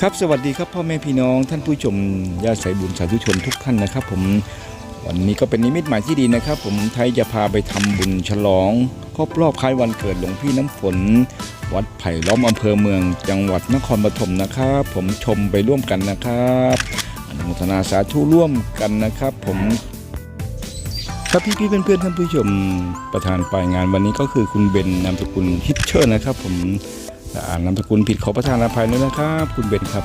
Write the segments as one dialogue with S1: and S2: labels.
S1: ครับสวัสดีครับพ่อแม่พี่น้องท่านผู้ชมญาติสายบุญสาธุชนทุกท่านนะครับ ผมวันนี้ก็เป็นนิมิตหมายที่ดีนะครับ ผมไทยจะพาไปทำบุญฉลองครบรอบคล้ายวันเกิดหลวงพี่น้ำฝน วัดไผ่ล้อมอำเภอเมือง จังหวัดนครปฐมนะครับ ผมชมไปร่วมกันนะครับอนุโมทนาสาธุร่วมกันนะครับ ผมครับพี่พี่ๆเพื่อนๆท่านผู้ชมประธานปลายงานวันนี้ก็คือคุณเบนนามสกุลฮิตเชอร์นะครับ ผม อ่านนามสกุลผิดขอประทานอภัยด้วยนะครับ คุณเบนครับ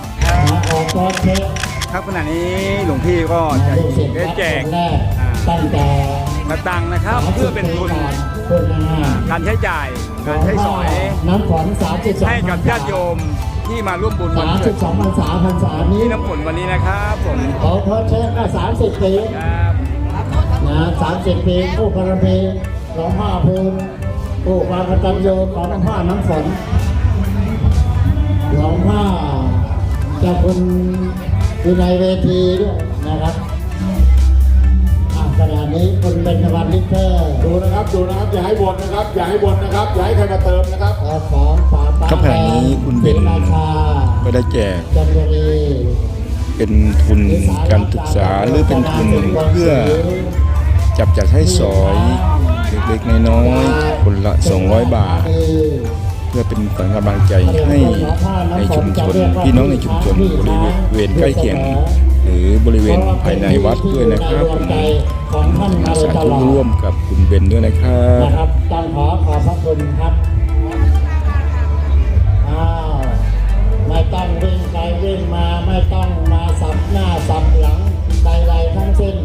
S2: ครับขณะนี้หลวงพี่ก็จะได้แจก
S3: ตั้งแต่
S2: มาตังค์นะครับ เพื่อเป็นทุน
S3: เพื่อหน้า
S2: การใช้จ่ายการใช้สอย
S3: น้ำฝนสามสิบสอง
S2: ให้กับญาติโยมที่มาร่วมบุญวัน
S3: สาม
S2: เกิ
S3: สิ
S2: ด
S3: บสองพรรษาพรรษานี้
S2: ที่น้ำฝนวันนี้นะครับผม
S3: ขอทดเช็คก็สามสิบปี
S2: ครับ
S3: นะสามสิบปีผู้บารมีหลวงพ่อภูมิผู้ความกตัญญูของหลวงพ่อน้ำฝน หลวงพ่อเจ้าคุณอยู่ในเวทีด้วยนะครับอะขณะนี้คุณเป็นวันลิเตอร์
S4: ดูนะครับดูนะครับอย่าให้วนนะครับอย่าให้วนนะครับอย่าให้ใครมาเติมนะครับ
S3: ขอของฝาป้า
S1: ครับขณะนี้คุณเบน
S3: ศรีราชา
S1: ก็ได้แจก
S3: จันทบุรี
S1: เป็นทุนการศึกษาหรือเป็นทุนเพื่อจับจัดให้สอยเล็กๆน้อยๆคนละ 200 บาท เพื่อเป็นขวัญกำลังใจให้ในชุมชนพี่น้องในชุมชนบริเวณใกล้เคียง หรือบริเวณภายในวัดด้วยนะครับผม
S3: ของท่า
S1: สาธุร่วมกับคุณเบนด้วยนะครับ
S3: นะครับต้องขอขอบพระคุณครับอ้าวไม่ต้องวิ่งไปวิ่งมาไม่ต้องมาสับหน้าสับหลังใดๆทั้งสิ้น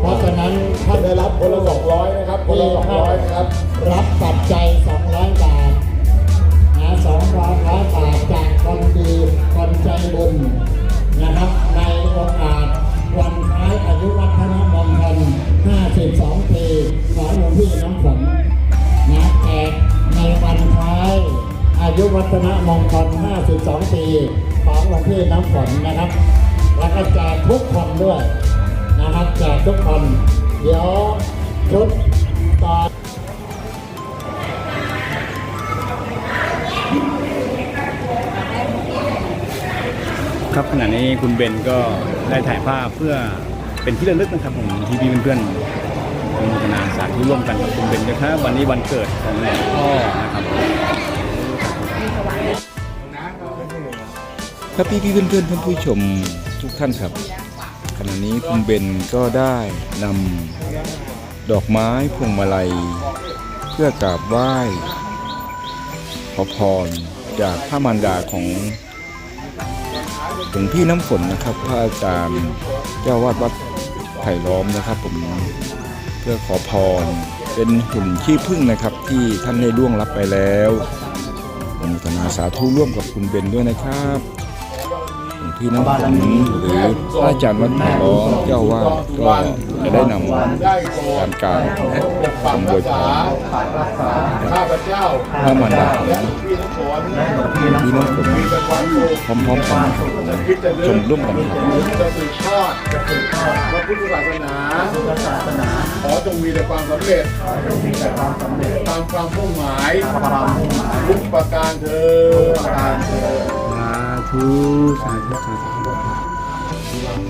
S3: เพราะฉะนั้นท่าน
S4: ได้รับคนละ200นะครับคนละ200นะครับ
S3: รับปัจจัย200บาท นะ200บาทจากคนดีคนใจบุญนะครับ ในโอกาสวันคล้ายอายุวัฒนมงคล52 ปีของหลวงพี่น้ำฝนนะแจกในวันคล้ายอายุวัฒนมงคล52 ปีของหลวงพี่น้ำฝนนะครับ แล้วก็แจกทุกคนด้วยนะครับแจกทุกคน เดี๋ยวชุดต่อ
S2: ครับขณะนี้คุณเบนก็ได้ถ่ายภาพเพื่อเป็นที่ระลึกนะครับผมที่พี่เพื่อนๆอนุโมทนาสาธุร่วมกันกับคุณเบนนะครับวันนี้วันเกิดของหลวงพ่อนะครับ
S1: ครับพี่พี่เพื่อนๆท่านผู้ชมทุกท่านครับ ขณะนี้คุณเบนก็ได้นำดอกไม้พวงมาลัย เพื่อกราบไหว้ขอพรจากพระมารดาของ หลวงพี่น้ำฝนนะครับ พระอาจารย์เจ้าวาดวัดไผ่ล้อมนะครับผมเพื่อขอพร เป็นหุ่นขี้พึ่งนะครับ ที่ท่านได้ล่วงรับไปแล้วอนุทนาสาธุร่วมกับคุณเบนด้วยนะครับ หลวงพี่น้ำฝนหรือพระอาจารย์วัดไผ่ล้อมเจ้าว่าก็จะได้นำการกล่าว
S4: ปัก
S1: คำอวยพ
S4: รพ
S1: ระมารดาของ
S4: พี่น้
S1: องผมพร้อมๆกัน
S4: จะ
S1: ชมร่วมกันครับ
S4: พระพุทธศาสนาขอจงมีแต่ความสำเร็จตามความมุ่งหมายทุกประการเธอ
S2: ธุสาธุสาธุ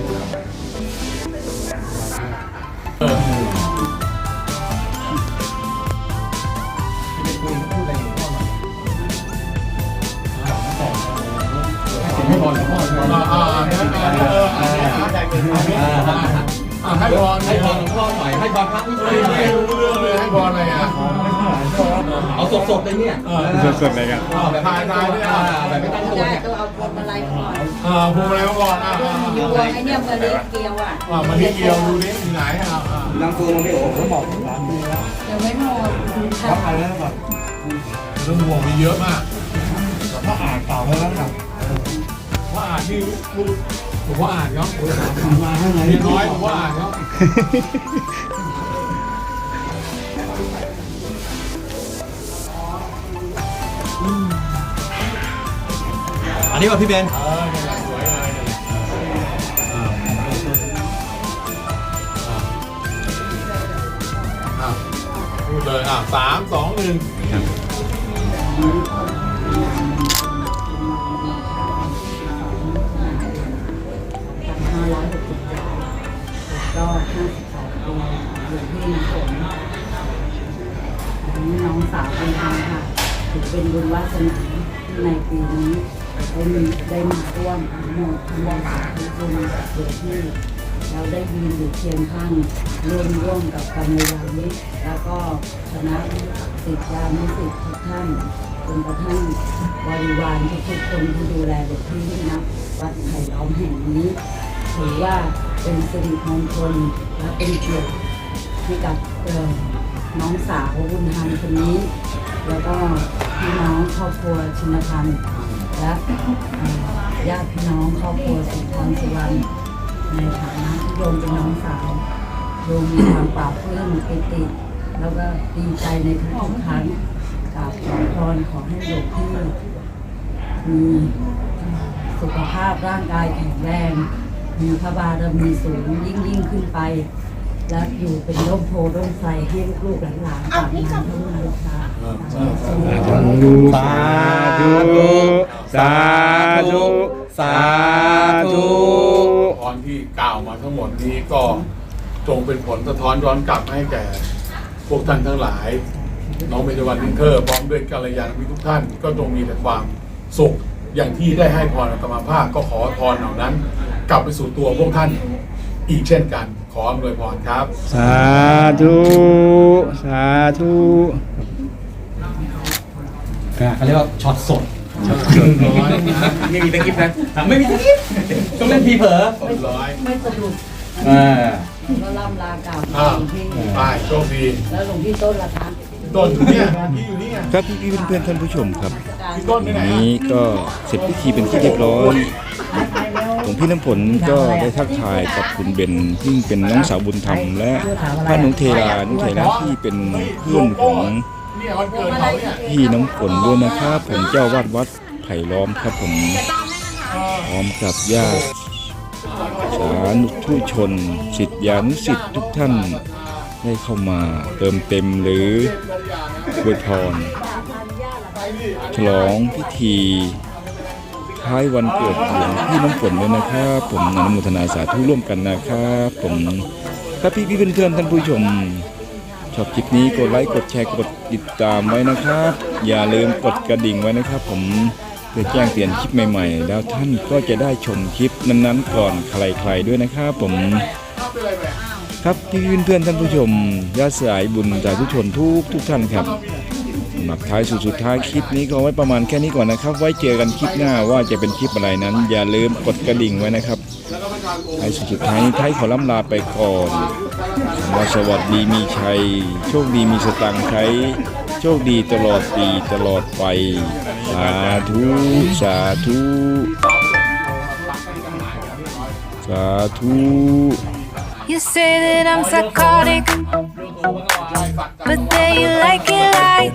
S4: ให้บอลอ่าอ่าเออให้บอลให้บอล หลวงพ่อหน่อยให้บอลพระไม่รู้เรื่องเลยให้บอลอะไรอะ
S5: เอาสดๆเลยเนี่ย
S2: สดๆเลยครับ
S4: แบบถ่ายถ่ายด้วยอะ
S5: แบบไม่ตั้งตัว
S6: ได้
S5: เนี่ย
S6: ก็เอาพวงมาลัยมาก่อน
S4: อ่าภูมิอะไรมาก่อนอะ
S6: พวงไอ้เนี่ยมาเลี้ยงเกลียวอะ
S4: อ่ามันนี่เกียวดูนี่อยู่ไหนอะอ่า
S5: ลังตัวมันไม่โอ้ผมบอก
S6: ยังไม่หมดค่ะ
S4: เรื่องห่วงมีเยอะมากถ้าอ่านเก่าแล้วนะว่าอ่านนี่ผมว่าอ่านเนาะ
S3: มาให้ไหน
S4: มีน้อยผมว่าอ่านเนาะ
S5: อันนี้ว่าพี่เบน
S4: เออเนี่ยสวยเลยเนี่ยอ่าอ่าพูดเลยอะสามสองหนึ่ง
S6: ได้มีได้มาร่วมอนุโมทนาสาธุบุญกับหลวงที่เราได้ยืนอยู่เคียงข้างร่วมร่วมกับกรรมยานิแล้วก็คณะศิษยานุศิษย์ทุกท่านจนกระทั่งบริวารทุกๆคนที่ดูแลหลวงพี่ที่นับวัดไผ่ล้อมแห่งนี้ถือว่าเป็นสิริมงคลและเป็นเกียรติให้กับน้องสาวบุญธรรมคนนี้ แล้วก็พี่น้องครอบครัวชินพันธ์ และเอ่อญาติพี่น้องครอบครัวสุนทรสุวรรณในฐานะที่โยมเป็นน้องสาวโยมมีความปราบปลื้มปิติ แล้วก็ดีใจในทุกๆครั้งกราบขอพรขอให้หลวงพี่มีสุขภาพร่างกายแข็งแรง มีพระบารมีสูงยิ่งยิ่งขึ้นไป และอยู่เป็นร่มโพร่มไทรให้ลูกๆหลานๆตามงานเท่านั้นค่ะ
S2: สาธุ สาธุ สาธุ
S4: พรที่กล่าวมาทั้งหมดนี้ก็จงเป็นผลสะท้อนย้อนกลับให้แก่ พวกท่านทั้งหลาย น้องเบญจวรรณลิงเทอร์พร้อมด้วยกัลยาณมิตรทุกท่าน ก็จงมีแต่ความสุขอย่างที่ได้ให้พรอัตมาภาพก็ขอพรเหล่านั้น กลับไปสู่ตัวพวกท่านอีกเช่นกัน ขออำนวยพรครับ
S2: สาธุ สาธุ
S5: เขาเรียกว่าช็อตสด
S2: ไม่มีตะกิบนะไม่มีตะกิบต้องเล่นพีเผลอ
S4: ร้อย
S6: ไม่สรุป
S2: อ่า
S6: ก็ล่ำลากล่าวหล
S4: อ้าว
S6: วงพี่
S4: ไปโชคดี
S6: แล้วหลวงพี่ต้นล่ะคะ
S4: ต้นอยู่เนี่ยที่อยู่เนี่ย
S1: ครับพี่พี่เพื่อนๆท่านผู้ชมครับ
S4: พี่ต้นไปไหน
S1: วัน
S4: อะ
S1: นี้ก็เสร็จพิธีเป็นที่เรียบร้อยหลวงพี่น้ำฝนก็ได้ทักทายกับคุณเบนซึ่งเป็นน้องสาวบุญธรรมและพระนุเทรานุเทระที่เป็นเพื่อนของ พี่น้ำฝนด้วยนะครับ ผมเจ้าวาดวัดไผ่ล้อมครับผมพร้อมกับญาติสาธุทุชนสิทธิานุสิทธิ์ทุกท่านได้เข้ามาเติมเต็มหรืออวยพรฉลองพิธีท้ายวันเกิดหลวงพี่น้ำฝนด้วยนะครับ ผมอนุโมทนาสาธุร่วมกันนะครับ ผมครับพี่พี่เพื่อนๆท่านผู้ชม ชอบคลิปนี้กดไลค์กดแชร์กดติดตามไว้นะครับ อย่าลืมกดกระดิ่งไว้นะครับ ผมเพื่อแจ้งเตือนคลิปใหม่ ๆ แล้วท่านก็จะได้ชมคลิปนั้นๆก่อนใครๆด้วยนะครับ ผมครับพี่เพื่อนๆท่านผู้ชมญาติสายบุญสาธุชนทุกทุกท่านครับหรับท้ายสุดสุดท้ายคลิปนี้ก็ไว้ประมาณแค่นี้ก่อนนะครับ ไว้เจอกันคลิปหน้าว่าจะเป็นคลิปอะไรนั้น อย่าลืมกดกระดิ่งไว้นะครับท้ายสุดสุดท้ายนี้ท้ายขอล่ำลาไปก่อน ว่าสวัสดีมีชัย โชคดีมีสตังค์ใช้โชคดีตลอดปีตลอดไป สาธุ สาธุ สาธุ
S7: You say that I'm psychotic, but then you like it like